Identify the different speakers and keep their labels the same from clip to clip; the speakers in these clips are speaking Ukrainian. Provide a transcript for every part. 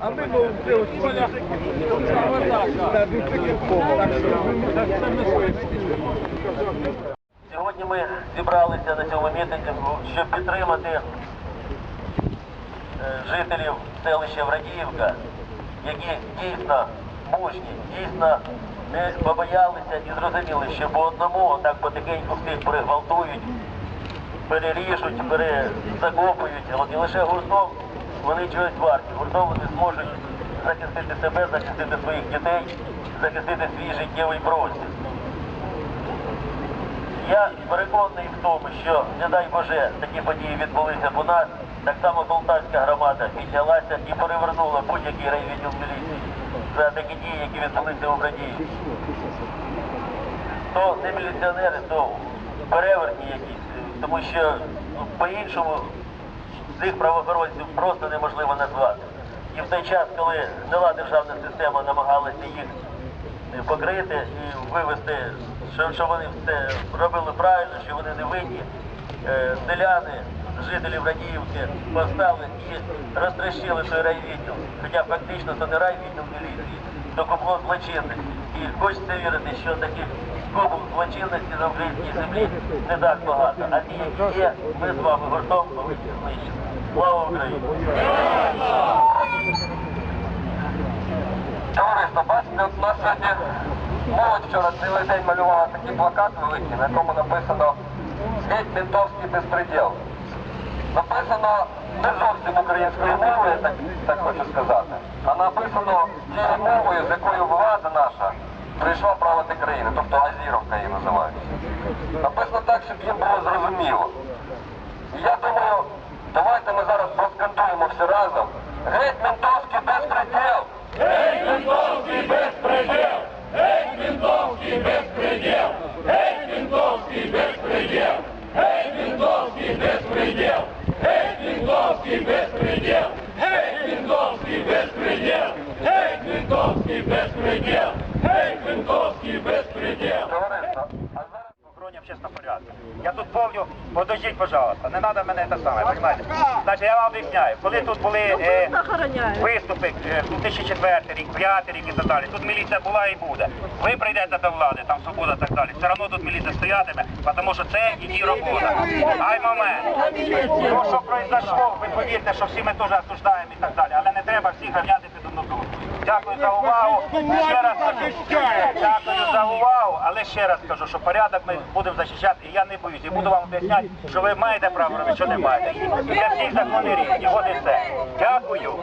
Speaker 1: А ми ну, так що,
Speaker 2: Сьогодні ми зібралися на цьому мітингу, щоб підтримати е, жителів селища Врадіївка, які дійсно мужні, дійсно не побоялися і зрозуміли, що по одному так потихеньку всіх перегвалтують, переріжуть, перезакопують. І лише гуртом вони чогось варті. Гуртом зможуть захистити себе, захистити своїх дітей, захистити свій життєвий простір. Я переконаний в тому, що, не дай Боже, такі події відбулися б у нас. Так само полтавська громада піднялася і перевернула будь-який райвідділ міліції за такі дії, які відбулися у Брадії. То не міліціонери, то перевертні якісь, тому що ну, по-іншому цих правоохоронців просто неможливо назвати. І в той час, коли нова державна система намагалася їх е, покрити і вивести, що, вони все робили правильно, що вони не винні, е, селяни, жителів Радіївки повстали і розтрощили той райвідділ. Хоча фактично це не райвідділ міліції, то кубло злочинності. І хочеться вірити, що таких кубл злочинності на українській землі не так багато. А ті, які є, ми з вами гуртом повинні знищити. Слава Україні!
Speaker 3: Товариство, бачите, у нас сьогодні молодь вчора цілий день малювала такий плакат великий, на якому написано «Геть ментовський безпреділ». Написано не зовсім українською мовою, так, так хочу сказати, а написано тією мовою, з якою влада наша прийшла правити країну, тобто Азіровка її називають. Написано так, щоб їм було зрозуміло. І я думаю, давайте ми зараз проскантуємо всі разом. Геть ментовський безпреділ! Товариство, а зараз...
Speaker 4: охороні общественного порядку. Я тут помню, подождіть, пожалуйста, не треба мене те саме, понимаєте? Значить, я вам об'ясняю, коли тут були е, виступи е, 2004 рік, 5 рік і так далі, тут міліція була і буде. Ви прийдете до влади, там свобода і так далі, все одно тут міліція стоятиме, тому що це її робота. Ай момент. То, що произошло, ви повірте, що всі ми теж осуждаємо і так далі, але не треба всіх дуру. Дякую за увагу. Ще раз кажу, дякую за увагу, але ще раз кажу, що порядок ми будемо захищати, і я не боюсь. І буду вам об'ясняти, що ви маєте право робити, що не маєте. І для всіх закони рівні. От і все. Дякую.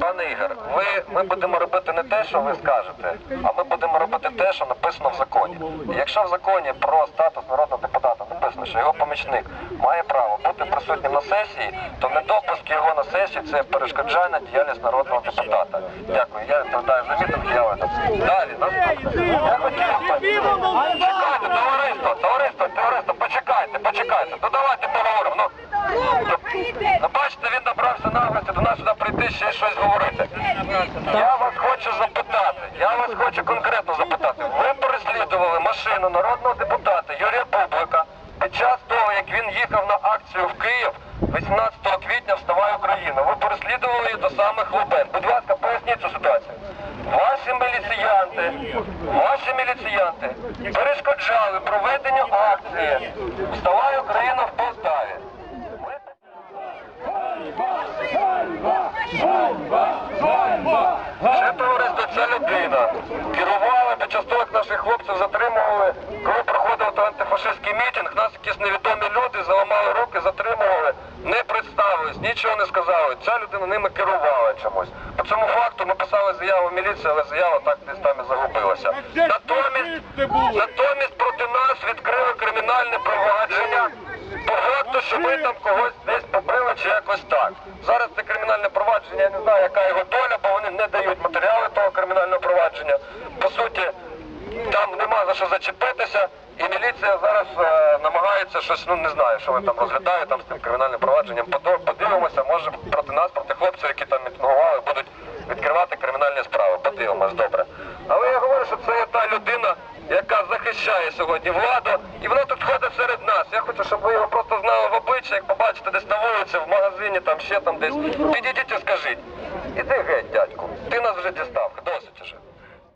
Speaker 3: Пане Ігор, ви, ми будемо робити не те, що ви скажете, а ми будемо робити те, що написано в законі. І якщо в законі про статус народного депутата написано, що його помічник має право бути присутнім на сесії, то недопуск його на сесії це перешкоджання діяльність народного депутата. Дякую, я відповідаю за мітинг, я веду. Далі, наступне. Я хотів. Чекайте, товариство, товариство, товариство, почекайте, почекайте. Ну давайте поговоримо. Ну, Ну, бачите, він набрався наглості до нас сюди прийти ще щось говорити. Я вас хочу запитати, я вас хочу конкретно запитати. Ви переслідували машину народного депутата Юрія Бублика під час того, як він їхав на акцію в Київ 18 квітня «Вставай Україна». Переслідували до самих Лубен. Будь ласка, поясніть цю ситуацію. Ваші міліціянти, ваші міліціянти перешкоджали проведенню акції «Вставай Україна» в Полтаві. Це товариство, ця людина. Керували під час того, як наших хлопців затримували, коли проходив антифашистський мітинг, нас якісь невідомі люди заламали руки, затримували, не представились, нічого не сказали. Ця людина ними керувала чомусь. По цьому факту ми писали заяву в міліцію, але заява так десь там і загубилася. Натомість, натомість проти нас відкрили кримінальне провадження по факту, що ми там когось десь побрили чи якось так. Зараз це кримінальне провадження, я не знаю, яка його доля, бо вони не дають матеріали того кримінального провадження. По суті, там нема за що зачепитися, і міліція зараз е, намагається щось, ну не знаю, що вони там розглядають там з тим кримінальним провадженням. Подо- Подивимося, може проти нас, проти хлопців, які там мітингували, будуть відкривати кримінальні справи. Подивимось, добре. Але я говорю, що це є та людина, яка захищає сьогодні владу, і воно тут ходить серед нас. Я хочу, щоб ви його просто знали в обличчя, як побачите десь на вулиці, в магазині, там ще там десь. Підійдіть і скажіть. Іди геть, дядьку, ти нас вже дістав, досить уже.